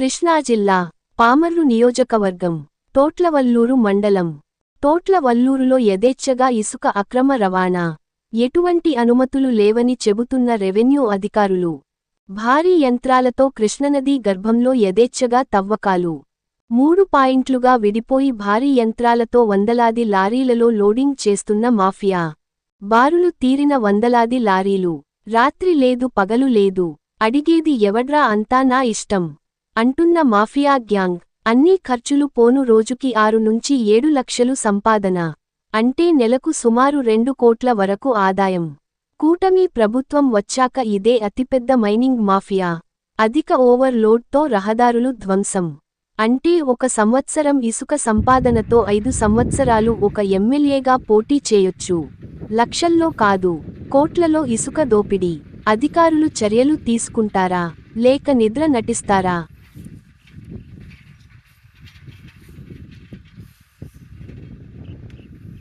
కృష్ణా జిల్లా పామర్రు నియోజకవర్గం తోట్లవల్లూరు మండలం. తోట్లవల్లూరులో యథేచ్ఛగా ఇసుక అక్రమ రవాణా. ఎటువంటి అనుమతులు లేవని చెబుతున్న రెవెన్యూ అధికారులు. భారీ యంత్రాలతో కృష్ణనదీ గర్భంలో యథేచ్ఛగా తవ్వకాలు. మూడు పాయింట్లుగా విడిపోయి భారీ యంత్రాలతో వందలాది లారీలలో లోడింగ్ చేస్తున్న మాఫియా. బారులు తీరిన వందలాది లారీలు. రాత్రి లేదు పగలు లేదు. అడిగేది ఎవడ్రా అంతా నా ఇష్టం. అంటున్న మాఫియా గ్యాంగ్ అన్నీ ఖర్చులు పోను రోజుకి ఆరు నుంచి ఏడు లక్షలు సంపాదన. అంటే నెలకు సుమారు రెండు కోట్ల వరకు ఆదాయం. కూటమి ప్రభుత్వం వచ్చాక ఇదే అతిపెద్ద మైనింగ్ మాఫియా. అధిక ఓవర్లోడ్తో రహదారులు ధ్వంసం. అంటే ఒక సంవత్సరం ఇసుక సంపాదనతో ఐదు సంవత్సరాలు ఒక ఎమ్మెల్యేగా పోటీ చేయొచ్చు. లక్షల్లో కాదు కోట్లలో ఇసుక దోపిడీ. అధికారులు చర్యలు తీసుకుంటారా లేక నిద్ర నటిస్తారా?